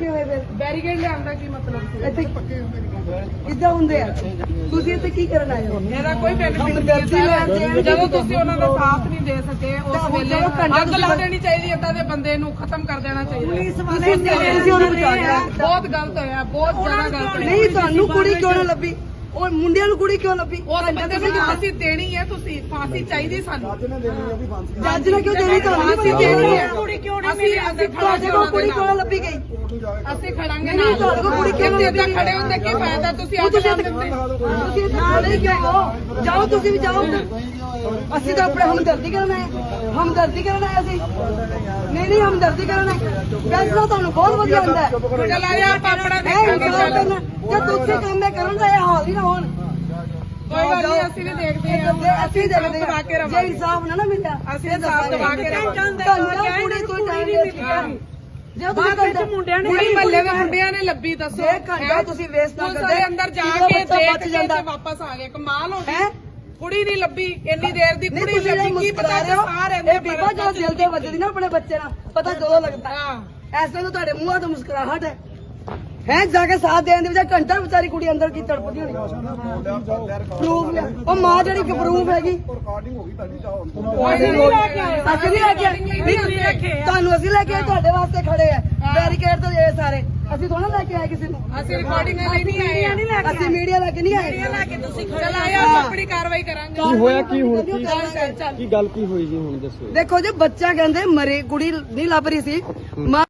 ਰੱਖੇ ਹੋਏ ਫਿਰ? ਬੈਰੀਕੇਡ ਲਿਆਉਣ ਦਾ ਕੀ ਮਤਲਬ ਇੱਥੇ ਕਿੱਦਾਂ ਹੁੰਦੇ ਆ? ਤੁਸੀਂ ਇੱਥੇ ਕੀ ਕਰਨ ਆਏ ਹੋ? ਇਹਦਾ ਕੋਈ ਬੈਨੀਫਿਟ ਨਹੀਂ ਜਦੋਂ ਤੁਸੀਂ ਉਹਨਾਂ ਦਾ ਸਾਥ ਨਹੀਂ ਦੇ ਸਕੇ ਉਸ ਵੇਲੇ ਅੱਗ ਲਾ ਦੇਣੀ ਚਾਹੀਦੀ ਏਦਾਂ ਦੇ ਬੰਦੇ ਨੂੰ ਖਤਮ ਕਰ ਦੇਣਾ ਚਾਹੀਦਾ। ਤੁਸੀਂ ਤੁਸੀਂ ਉਹਨੂੰ ਬਚਾਇਆ ਬਹੁਤ ਗਲਤ ਹੋਇਆ ਬਹੁਤ ਜ਼ਿਆਦਾ ਗਲਤ ਹੋਇਆ। ਨਹੀਂ? ਤੁਹਾਨੂੰ ਕੁੜੀ ਕਿਉਂ ਨਾ ਲੱਭੀ? ਉਹ ਮੁੰਡਿਆਂ ਨੂੰ ਕੁੜੀ ਕਿਉਂ ਲੱਭੀ? ਉਸ ਬੰਦੇ ਨੂੰ ਫਾਂਸੀ ਦੇਣੀ ਹੈ ਤੁਸੀਂ ਫਾਂਸੀ ਚਾਹੀਦੀ ਸਾਨੂੰ। ਜੱਜ ਨੇ ਕਿਉਂ ਦੇਣੀ? ਤੁਹਾਨੂੰ ਫਾਂਸੀ ਦੇਣੀ ਹੈ। ਕੁੜੀ ਕਿਉਂ ਨਹੀਂ ਮਿਲੀ ਅਸੀਂ ਤੁਹਾਡੇ ਕੋਲ ਕੁੜੀ ਕਿਉਂ ਨਾ ਲੱਭੀ ਗਈ। ਅਸੀਂ ਖੜਾਂਗੇ ਨਹੀਂ, ਤੁਹਾਡੇ ਕੋਲ ਕੁੜੀ ਕਿਉਂ ਕਿਉਂ ਲੱਭੀ ਏਦਾਂ ਖੜੇ ਹੁੰਦੇ ਕੀ ਫਾਇਦਾ ਤੁਸੀਂ ਉਹ ਅੱਗ ਤੁਸੀਂ ਲਾ ਇੱਥੇ ਦਿੰਦੇ ਤੁਸੀਂ ਇੱਥੇ ਖੜੇ ਕਿਉਂ ਜਾਓ ਤੁਸੀਂ ਵੀ ਜਾਓ। ਅਸੀਂ ਤਾਂ ਆਪਣੇ ਹਮਦਰਦੀ ਕਰਨ ਆਏ। ਹਮਦਰਦੀ ਕਰਨ ਆਏ ਅਸੀਂ। ਨਹੀਂ ਨਹੀਂ ਹਮਦਰਦੀ ਕਰਨ ਆਏ। ਵੈਸੇ ਤੁਹਾਨੂੰ ਬਹੁਤ ਵਧੀਆ ਹੁੰਦਾ ਹੈ। ਚਲ ਆ ਜਾ ਆਪਾਂ ਆਪਣਾ ਦੇਖਾਂਗੇ ਦੂਜੇ ਕੰਮ ਇਹ ਕਰਨ ਦਾ ਇਹ ਹਾਲ ਹੀ ਨਾ ਹੋਣ। ਕੋਈ ਗੱਲ ਨਹੀਂ ਅਸੀਂ ਵੀ ਦੇਖਦੇ ਹਾਂ। ਜੇ ਅਸੀਂ ਦੇਖਦੇ ਦਬਾ ਕੇ ਹਾਂ। ਜੇ ਰਵਾਂਗੇ। ਇਨਸਾਫ ਨਾ ਨਾ ਮਿਲਿਆ ਅਸੀਂ ਇਨਸਾਫ ਦਬਾ ਕੇ ਰਵਾਂਗੇ। ਤੁਹਾਨੂੰ ਤਾਂ ਕੁੜੀ ਨਹੀਂ ਮਿਲਿਆ ਜੇ ਤੁਸੀਂ ਘੰਟਾ ਮੁੰਡਿਆਂ ਕੁੜੀ ਮੱਲੇ ਦੇ ਮੁੰਡਿਆਂ ਨੇ ਲੱਭੀ ਦੱਸੋ। ਜੇ ਘੰਟਾ ਤੁਸੀਂ waste ਨਾ ਪੁਲਿਸ ਕਰਦੇ, ਵਾਲੇ ਅੰਦਰ ਜਾ ਜਦੋਂ ਕੇ ਬੱਚਾ ਦੇਖ ਬਚ ਕੇ ਜਾਂਦਾ। ਤੇ ਵਾਪਸ ਆ ਗਏ। ਕਮਾਲ ਹੋ ਹੈ? ਗਈ ਕੁੜੀ ਨਹੀਂ ਲੱਭੀ ਇੰਨੀ ਦੇਰ ਦੀ ਕੁੜੀ ਲੱਭੀ। ਕੀ ਪਤਾ ਮੁਸਕਰਾ ਰਹੇ ਹੋ। ਸਾਰ ਰਹਿੰਦੇ ਇਹ ਬੀਬਾ ਜਦੋਂ ਦਿਲ ਤੇ ਵੱਜਦੀ ਨਾ ਆਪਣੇ ਬੱਚੇ ਨਾਲ ਪਤਾ ਜਦੋਂ ਲੱਗਦਾ। ਐਸਾ ਨੂੰ ਤੁਹਾਡੇ ਮੂੰਹਾਂ ਤੋਂ ਮੁਸਕਰਾਹਟ ਹੈ। ਹੈ ਜਾ ਕੇ ਸਾਥ ਦੇਣ ਦੇ ਵਿੱਚ ਘੰਟਾ ਵਿਚਾਰੀ ਕੁੜੀ ਅੰਦਰ ਕੀ ਤੜਪਦੀ ਹੋਣੀ? ਪ੍ਰੂਫ ਲਿਆ। ਉਹ ਮਾਂ ਜਿਹੜੀ ਕਿ ਪ੍ਰੂਫ ਹੈਗੀ। ਲੈ ਕੇ ਅਸੀਂ ਨਹੀਂ ਲੈ ਕੇ ਆਏ। ਤੁਹਾਨੂੰ ਅਸੀਂ ਲੈ ਕੇ ਆਏ ਤੁਹਾਡੇ ਵਾਸਤੇ ਖੜੇ ਆ। ਬੈਰੀਕੇਡ ਤੋਂ ਇਹ ਸਾਰੇ। ਅਸੀਂ ਥੋੜਾ ਲੈ ਕੇ ਆਏ ਕਿਸੇ ਨੂੰ। ਅਸੀਂ ਰਿਕਾਰਡਿੰਗ ਲਈ ਨਹੀਂ ਆਏ। ਅਸੀਂ ਮੀਡੀਆ ਲੈ ਕੇ ਨਹੀਂ ਆਏ। ਚਲ ਆਇਆ ਆਪਾਂ ਆਪਣੀ ਕਾਰਵਾਈ ਕਰਾਂਗੇ। ਕੀ ਹੋਇਆ ਕੀ ਹੁਣ ਕੀ ਕੀ ਗੱਲ ਕੀ ਹੋਈ ਜੀ ਹੁਣ ਦੱਸੋ। ਦੇਖੋ ਜੀ ਬੱਚਾ ਕਹਿੰਦੇ ਮਰੀ ਕੁੜੀ ਨਹੀਂ ਲੱਭ ਰਹੀ ਸੀ। ਮਾਂ